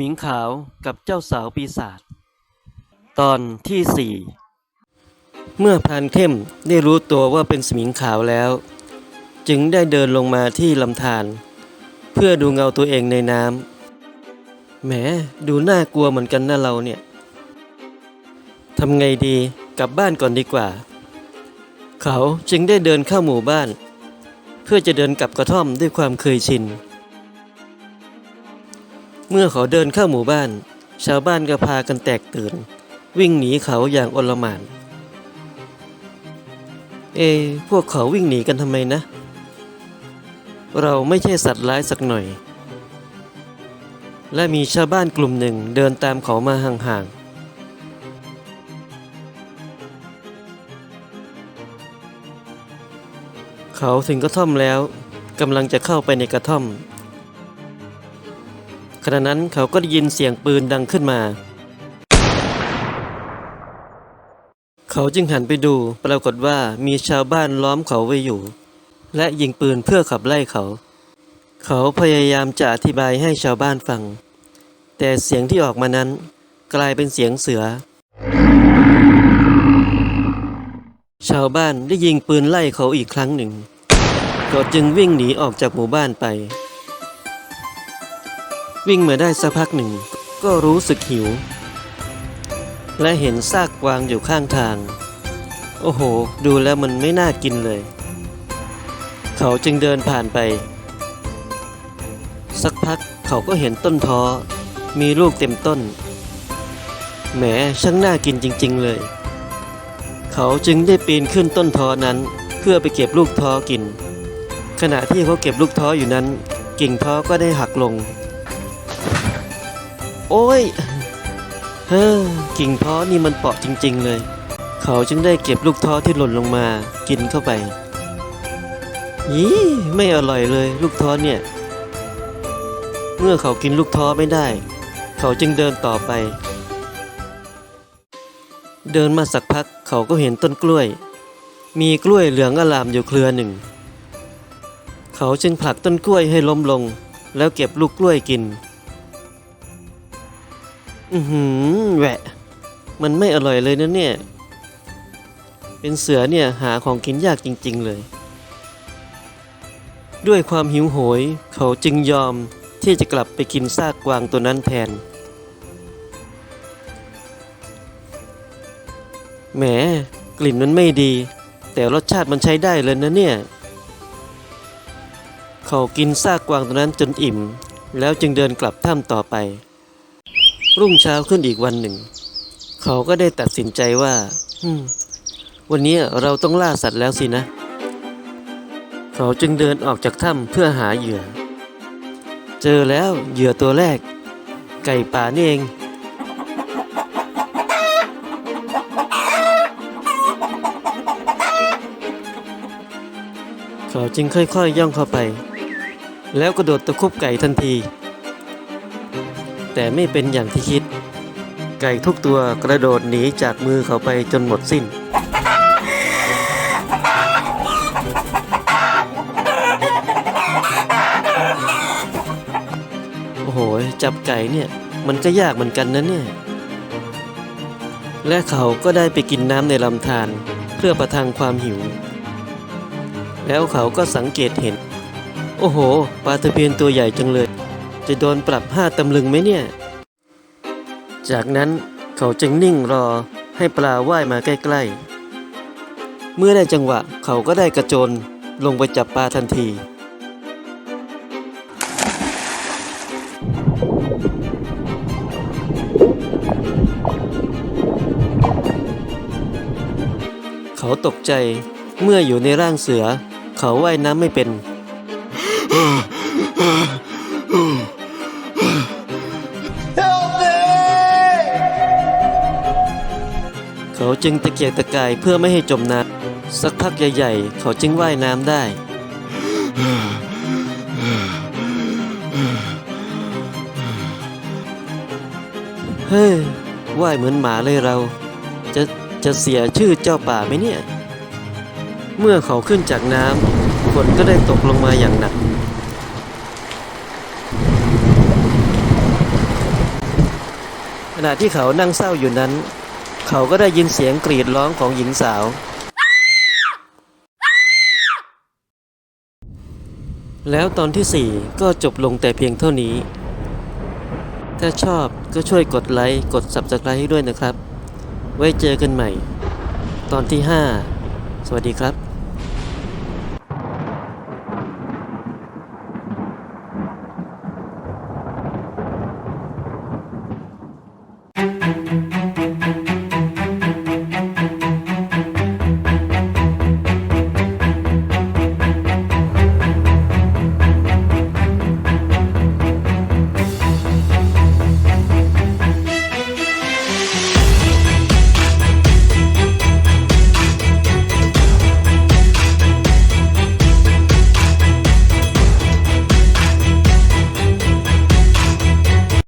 มิงขาวกับเจ้าสาวปีศาจตอนที่สี่เมื่อพรานเข้มได้รู้ตัวว่าเป็นสมิงขาวแล้ว จึงได้เดินลงมาที่ลำธารเพื่อดูเงาตัวเองในน้ำแหมดูน่ากลัวเหมือนกันนะเราเนี่ยทำไงดีกลับบ้านก่อนดีกว่า เขาจึงได้เดินเข้าหมู่บ้าน เพื่อจะเดินกลับกระท่อมด้วยความเคยชิน เมื่อเขาเดินเข้าหมู่บ้าน ชาวบ้านก็พากันแตกตื่น วิ่งหนีเขาอย่างอลหม่าน เอ พวกเขาวิ่งหนีกันทำไมนะ เราไม่ใช่สัตว์ร้ายสักหน่อย และมีชาวบ้านกลุ่มหนึ่งเดินตามเขามาห่างๆ เขาถึงกระท่อมแล้วกำลังจะเข้าไปในกระท่อม ขณะนั้นเขาก็ได้ยินเสียงปืนดังขึ้นมา เขาจึงหันไปดูปรากฏว่ามีชาวบ้านล้อมเขาไว้อยู่ และยิงปืนเพื่อขับไล่เขา เขาพยายามจะอธิบายให้ชาวบ้านฟัง แต่เสียงที่ออกมานั้นกลายเป็นเสียงเสือ ชาวบ้านได้ยิงปืนไล่เขาอีกครั้งหนึ่งเขาจึงวิ่งหนีออกจากหมู่บ้านไป วิ่งมาได้สักพักหนึ่ง ก็รู้สึกหิว และเห็นซากกวางอยู่ข้างทาง โอ้โห ดูแล้วมันไม่น่ากินเลย เขาจึงเดินผ่านไป สักพักเขาก็เห็นต้นท้อ มีลูกเต็มต้น แหมช่างน่ากินจริง ๆ เลย เขาจึงได้ปีนขึ้นต้นท้อนั้น เพื่อไปเก็บลูกท้อกิน ขณะที่เขาเก็บลูกท้ออยู่นั้น กิ่งท้อก็ได้หักลง โอ้ย เฮ้อกิ่งท้อนี่มันเปราะจริง ๆ เลย เขาจึงได้เก็บลูกท้อที่หล่นลงมากินเข้าไปยี่ไม่อร่อยเลย ลูกท้อเนี่ย เมื่อเขากินลูกท้อไม่ได้ เขาจึงเดินต่อไป เดินมาสักพักเขาก็เห็นต้นกล้วย มีกล้วยเหลืองอลามอยู่เครือหนึ่ง เขาจึงผลักต้นกล้วยให้ล้มลง แล้วเก็บลูกกล้วยกิน อือหือแหวะ มันไม่อร่อยเลยนะเนี่ย เป็นเสือเนี่ยหาของกินยากจริง ๆเลย ด้วยความหิวโหย เขาจึงยอมที่จะกลับไปกินซากกวางตัวนั้นแทน แหม กลิ่นมันไม่ดี แต่รสชาติมันใช้ได้เลยนะเนี่ย เขากินซากกวางตัวนั้นจนอิ่ม แล้วจึงเดินกลับถ้ำต่อไป รุ่งเช้าขึ้นอีกวันหนึ่ง เขาก็ได้ตัดสินใจว่าวันนี้เราต้องล่าสัตว์แล้วสินะ เขาจึงเดินออกจากถ้ำเพื่อหาเหยื่อ เจอแล้วเหยื่อตัวแรก ไก่ป่านี่เองเขาจึงค่อยๆย่องเข้าไป แล้วกระโดดตะคุบไก่ทันที แต่ไม่เป็นอย่างที่คิด ไก่ทุกตัวกระโดดหนีจากมือเขาไปจนหมดสิ้น โอ้โห จับไก่เนี่ย มันก็ยากเหมือนกันนะเนี่ย และเขาก็ได้ไปกินน้ำในลำธารเพื่อประทังความหิว แล้วเขาก็สังเกตเห็น โอ้โห ปลาตะเพียนตัวใหญ่จังเลย จะโดนปรับห้าตำลึงไหมเนี่ย จากนั้นเขาจึงนิ่งรอให้ปลาว่ายมาใกล้ๆ เมื่อได้จังหวะเขาก็ได้กระโจนลงไปจับปลาทันที เขาตกใจเมื่ออยู่ในร่างเสือ เขาว่ายน้ำไม่เป็น จึงตะเกียกตะกายเพื่อไม่ให้จมน้ำสักพักใหญ่ๆ เขาจึงว่ายน้ำได้ เฮ้ยว่ายเหมือนหมาเลยเรา จะจะเสียชื่อเจ้าป่าไหมเนี่ย เมื่อเขาขึ้นจากน้ำฝนก็ได้ตกลงมาอย่างหนักขณะที่เขานั่งเศร้าอยู่นั้น เขาก็ได้ยินเสียงกรีดร้องของหญิงสาว แล้วตอนที่ 4 ก็จบลงแต่เพียงเท่านี้ ถ้าชอบก็ช่วยกดไลค์ กด Subscribe ให้ด้วยนะครับ ไว้เจอกันใหม่ ตอนที่ 5 สวัสดีครับ